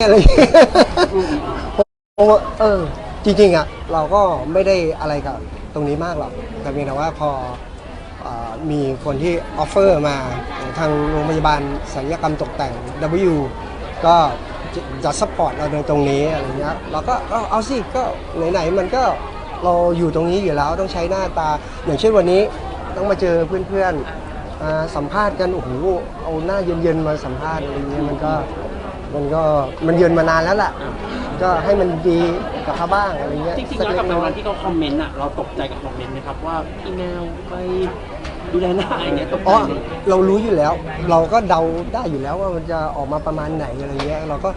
อะไรอย่างเงี้ยผมว่าเออ จริงๆอะเราก็ไม่ได้อะไรกับตรงนี้มากหรอกแต่เพียงแต่ว่าพอเอ่อมีคนที่ออฟเฟอร์มาทางโรงพยาบาลศัลยกรรมตกแต่ง W ก็จะจะซัพพอร์ตเราโดยตรงนี้อะไรเงี้ยเราก็เอาเอาสิก็ไหนๆมันก็เราอยู่ตรงนี้อยู่แล้วต้องใช้หน้าตา อย่างเช่นวันนี้ต้องมาเจอเพื่อนๆอ่าสัมภาษณ์กันโอ้โหเอาหน้าเย็นๆมาสัมภาษณ์อะไรเงี้ยมันก็ มันก็มันเยือนมานานแล้วล่ะ ก็ให้มันดีกับเขาบ้างอะไรเงี้ยจริงๆสัย้อนกลับไปเล็วันยที่เขาคอมเมนต์อะเราตกใจกับคอมเมนต์ไหมครับว่าพี่แมวไปดูแลหน้าอย่างเงี้ยตกใจอ๋อไหมเรารู้อยู่แล้ว เราก็เดาได้อยู่แล้วว่ามันจะออกมาประมาณไหนอะไรเงี้ยเราก็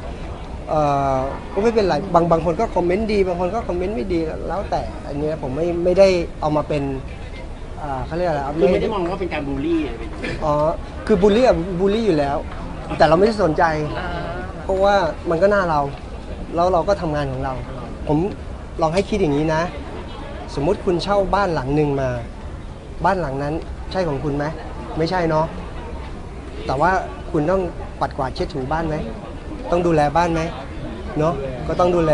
เออก็ไม่เป็นไรบางบางคนก็คอมเมนต์ดี บางคนก็คอมเมนต์ไม่ดีแล้วแต่อันเนี้ยผมไม่ไม่ได้เอามาเป็นอ่าเขาเรียกอะไระคือไม่ได้มองว่าเป็นการบูลลี่อะไรอย่างเงี้ยอ๋อคือบูลลี่อะบูลลี่อยู่แล้ว แต่เราไม่ได้สนใจเพ ราะว่ามันก็หน้าเรา แล้วเราก็ทำงานของเรา ผมลองให้คิดอย่างนี้นะ สมมุติคุณเช่าบ้านหลังหนึ่งมา บ้านหลังนั้นใช่ของคุณไหมไม่ใช่เนาะแต่ว่าคุณต้องปัดกวาดเช็ดถูบ้านไหมต้องดูแลบ้านไหมเนาะก็ต้องดูแล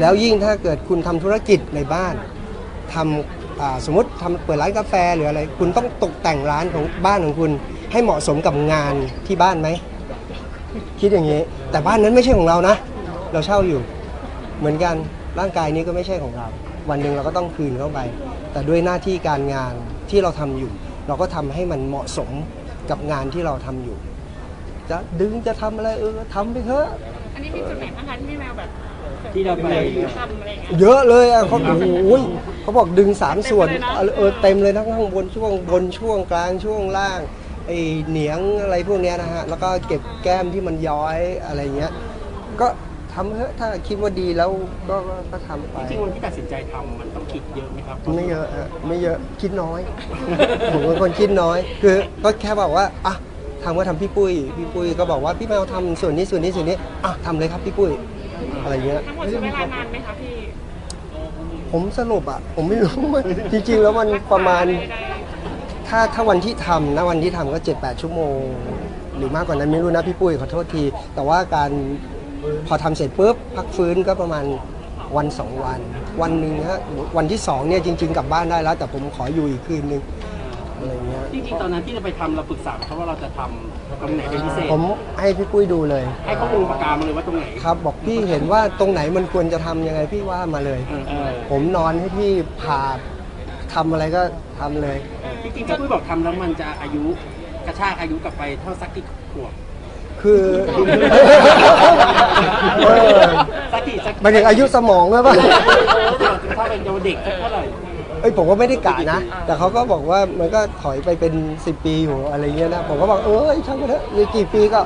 แล้วยิ่งถ้าเกิดคุณทำธุรกิจในบ้านทำอ่าสมมติทำเปิดร้านกาแฟหรืออะไร คุณต้องตกแต่งร้านของบ้านของคุณ ให้เหมาะสมกับงานที่บ้านไหม คิดอย่างนี้ แต่บ้านนั้นไม่ใช่ของเรานะ เราเช่าอยู่ เหมือนกันร่างกายนี้ก็ไม่ใช่ของเรา วันหนึ่งเราก็ต้องคืนเข้าไป แต่ด้วยหน้าที่การงานที่เราทำอยู่ เราก็ทำให้มันเหมาะสมกับงานที่เราทำอยู่ จะดึงจะทำอะไรเออทำไปเถอะอันนี้มีจุดไหนบ้างคะที่พี่แมวแบบที่เราไปทำอะไรอย่างเงี้ยเยอะเลยอะเขาโอ้โหเขาบอกดึงสามส่วนเต็มเลยนะเออเต็มเลยทั้งข้างบนช่วงบนช่วงกลางช่วงล่าง ไอเหนียงอะไรพวกเนี้ยนะฮะ แล้วก็เก็บแก้มที่มันย้อยอะไรเงี้ย ก็ทำเถอะถ้าคิดว่าดีแล้วก็ก็ก็ทำไป จริงๆวันที่ตัดสินใจทำมันต้องคิดเยอะไหมครับไม่เยอะฮะไม่เยอะคิดน้อย ผมเป็นคนคิดน้อย คือก็แค่บอกว่าอะทำว่าทำพี่ปุ้ย พี่ปุ้ยก็บอกว่าพี่แมวทำส่วนนี้ส่วนนี้ส่วนนี้อะทำเลยครับพี่ปุ้ย อะไรเงี้ย ทั้งหมดใช้เวลานานไหมคะพี่ผมสรุปอะ ผมไม่รู้ว่าจริงๆ แล้วมันประมาณ ถ้าถ้าวันที่ทำนะวันที่ทำก็7 8ชั่วโมง หรือมากกว่านั้นไม่รู้นะพี่ปุ้ยขอโทษที แต่ว่าการพอทำเสร็จปุ๊บพักฟื้นก็ประมาณวันสองวัน วันหนึ่งฮะวันที่สองเนี่ยจริง ๆ กลับบ้านได้แล้ว แต่ผมขออยู่อีกคืนนึงอะไรเงี้ยจริงๆตอนนั้นที่เราไปทำเราปรึกษาเขาว่าเราจะทำตรงไหนเป็นพิเศษผมให้พี่ปุ้ยดูเลย ให้เขาลงปากกามาเลยว่าตรงไหนครับ บอกพี่เห็นว่าตรงไหนมันควรจะทำยังไงพี่ว่ามาเลย เออเออผมนอนให้พี่ผ่า ทำอะไรก็ทำเลย จริงๆถ้าปุ้ยบอกทำแล้วมันจะอายุกระชากอายุกลับไปเท่าสักกี่ขวบคือเออสักกี่สักหมายถึงอายุสมองหรือเปล่าถ้าเป็นเยาวเด็กสักเท่าไหร่เอ้ยผมก็ไม่ได้กะนะ แต่เขาก็บอกว่ามันก็ถอยไปเป็น 10 ปีอยู่อะไรเงี้ยนะ ผมก็บอกเอ้ยช่างมันเถอะมีกี่ปีก็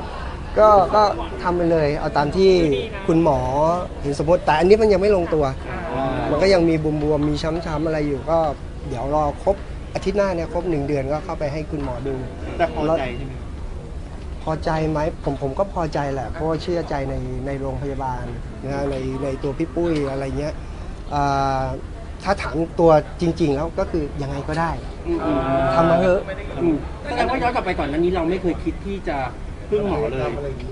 ก็ก็ทำไปเลย เอาตามที่คุณหมอหรือสมมติแต่อันนี้มันยังไม่ลงตัว มันก็ยังมีบวมๆมีช้ำๆอะไรอยู่ก็ เดี๋ยวรอครบอาทิตย์หน้าเนี่ยครบหนึ่งเดือนก็เข้าไปให้คุณหมอดู แต่พอใจใช่ไหมพอใจไหมผมผมก็พอใจแหละ เพราะว่าเชื่อใจในในโรงพยาบาลนะฮะในในตัวพี่ปุ้ยอะไรเงี้ยอ่าถ้าถามตัวจริง ๆ แล้วก็คือยังไงก็ได้อืมอืมทำมาเถอะอืมแสดงว่าย้อนกลับไปก่อนหนั้นนี้เราไม่เคยคิดที่จะพึ่งหมอเลย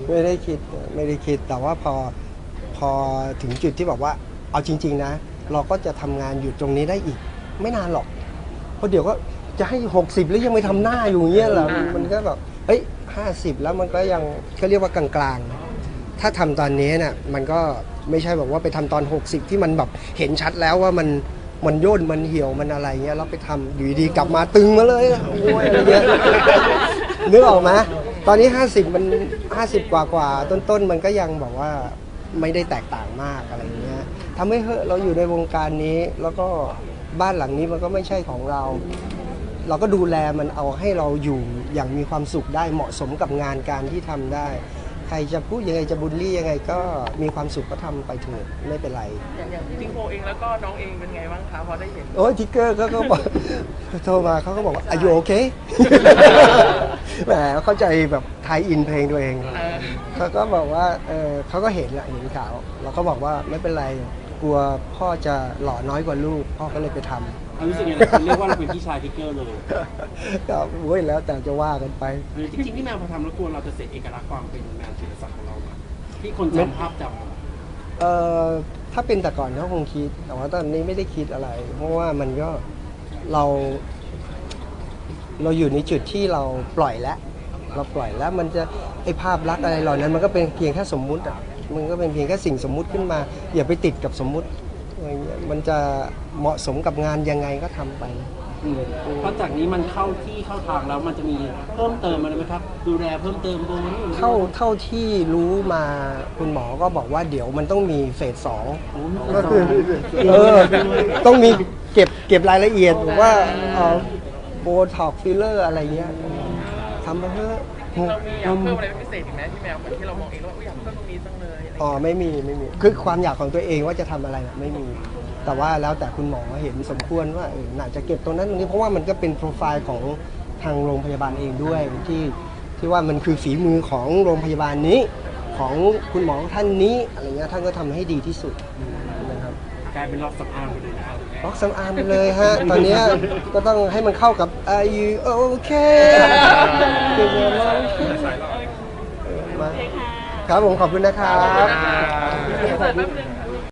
ไม่ได้คิดไม่ได้คิดแต่ว่าพอพอถึงจุดที่บอกว่าเอาจริง ๆ นะ เราก็จะทำงานอยู่ตรงนี้ได้อีก ไม่นานหรอก เพราะเดี๋ยวก็จะให้ 60 แล้วยังไม่ทำหน้าอยู่อย่างเงี้ยเหรอมันก็แบบเฮ้ยห้าสิบแล้วมันก็ยังเขาเรียกว่ากลางๆ ถ้าทำตอนนี้เนี่ยมันก็ไม่ใช่แบบว่าไปทำตอน 60 ที่มันแบบเห็นชัดแล้วว่ามันมันย่นมันเหี่ยวมันอะไรเงี้ยแล้วไปทำอยู่ดีๆกลับมาตึงมาเลยโอ้ยอะไรเงี้ยนึกออกไหมตอนนี้ 50 มัน 50 กว่ากว่าๆต้นๆ มันก็ยังแบบว่าไม่ได้แตกต่างมากอะไรเงี้ย ทำให้เฮ้เราอยู่ในวงการนี้ แล้วก็บ้านหลังนี้มันก็ไม่ใช่ของเรา เราก็ดูแลมันเอาให้เราอยู่อย่างมีความสุขได้เหมาะสมกับงานการที่ทำได้ ใครจะพูดยังไงจะบูลลี่ยังไงก็มีความสุขก็ทำไปเถอะไม่เป็นไร อย่างอย่างพี่โพเองแล้วก็น้องเองเป็นไงบ้างคะพอได้เห็น โอ้ยทิกเกอร์เขาก็บอก โทรมาเขาก็บอกว่าอายุโอเค แหมเข้าใจแบบไทยอินเพลงตัวเอง เออ เขาก็บอกว่าเออเขาก็เห็นแหละเห็นข่าวเราก็บอกว่าไม่เป็นไรกลัวพ่อจะหล่อน้อยกว่าลูก พ่อก็เลยไปทำ เรารู้สึกยังไงเรียกว่าเราเป็นพี่ชายทิกเกอร์เลย ก็โว้ยแล้วแต่จะว่ากันไปเออจริงๆพี่แมวพอทำแล้วกลัวเราจะเสียเอกลักษณ์ความเป็นแมวศิลปศักดิ์ของเราไหมที่คนจำภาพจเอ่อถ้าเป็นแต่ก่อนก็คงคิด แต่ว่าตอนนี้ไม่ได้คิดอะไร เพราะว่ามันก็เรา เราอยู่ในจุดที่เราปล่อยแล้ว เราปล่อยแล้วมันจะไอภาพลักษณ์อะไรเหล่านั้น มันก็เป็นเพียงแค่สมมุติอะมันก็เป็นเพียงแค่สิ่งสมมุติขึ้นมา อย่าไปติดกับสมมุติอะไรเงี้ยมันจะเหมาะสมกับงานยังไงก็ทำไปำอืมเพราะจากนี้มันเข้าที่เข้าทางแล้วมันจะมีเพิ่มเติมอะไรไหมครับ ดูแลเพิ่มเติมโบนเท่าเท่าที่รู้มาคุณหมอก็บอกว่าเดี๋ยวมันต้องมีเฟสสองโอ้โหก็คือเออต้องมีเก็บเก็บรายละเอียดบอกว่าโบท็อกฟิลเลอร์อะไรเงี้ยทำมาเถอะเรามีอยากเพิ่มอะไรเป็นพิเศษอีกไหมพี่แมวเหมือนที่เรามองเองว่าอุ๊ยอยากเพิ่มตรงนี้จังเลยอะไรอย่างอ๋อเงี้ยไม่มีไม่มี คือความอยากของตัวเองว่าจะทำอะไรน่ะไม่มี แต่ว่าแล้วแต่คุณหมอเห็นสมควรว่าเออน่าจะเก็บตรงนั้นตรงนี้เพราะว่ามันก็เป็นโปรไฟล์ของทางโรงพยาบาลเองด้วยที่ที่ว่ามันคือฝีมือของโรงพยาบาลนี้ ของคุณหมอท่านนี้อะไรเงี้ยท่านก็ทำให้ดีที่สุดนะครับ กลายเป็นรอบสัมภาษณ์ไปเลยนะครับ ล็อกสำอางไปเลยฮะ ตอนเนี้ยก็ต้องให้มันเข้ากับ Are you okay เป็นไงบ้างเออมาครับผมขอบคุณนะครับเปิดแป๊บนึง